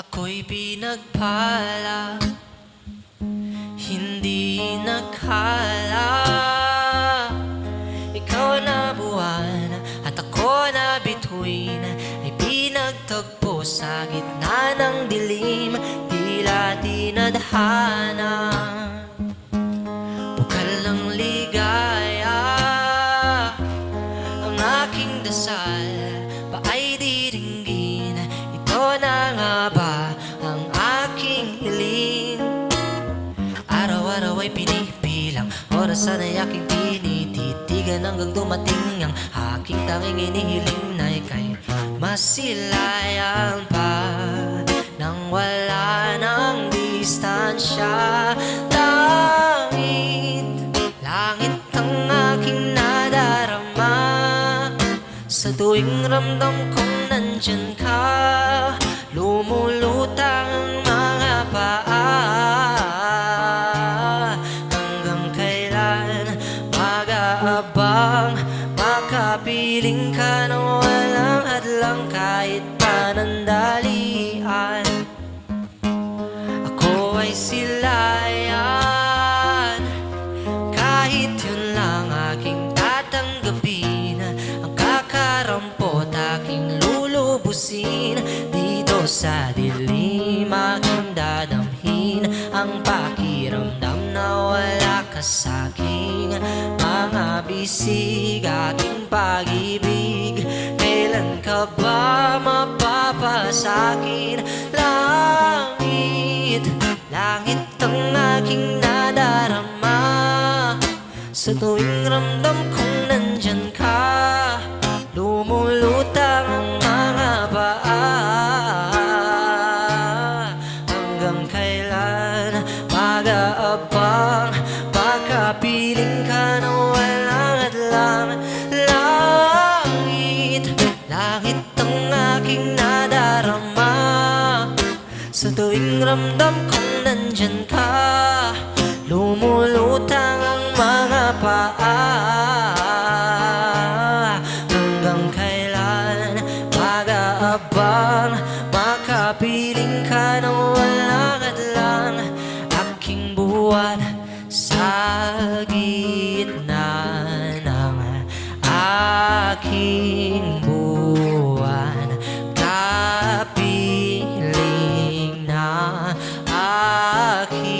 Ako'y pinagpala. Hindi nakala. Ikaw na buwan At ako na bituin Ay pinagtagpo sa gitna ng dilim. Tila tinadhana. Bukal ng ligaya. Ang aking dasal Ay pinipilang Orasan ay aking tinititigan Hanggang dumating ang aking tanging inihiling Na ika'y masilayan pa. Nang wala ng distansya Langit, langit ang aking nadarama. Sa tuwing ramdam kong nandyan ka Makapiling ka ng walang hadlang Kahit panandalian. Ako ay silayan Kahit yun lang aking tatanggapin Ang kakarampot aking lulubusin. Dito sa dilim aking dadamhin Ang pakiramdam na wala ka sa'king Mga bisig aking pag-ibig. Kailan ka ba mapapasakin? Langit, langit ang aking nadarama. Sa tuwing ramdam kong nandyan ka Lumulutang ang mga paa. Hanggang kailan mag-aabang? Makapiling ka langit ang aking nadarama Sa tuwing ramdam kong nandyan ka Lumulutang ang mga paa. Hanggang kailan mag-aabang Makapiling ka ng walang hadlang Aking buwan sa gitna aquí.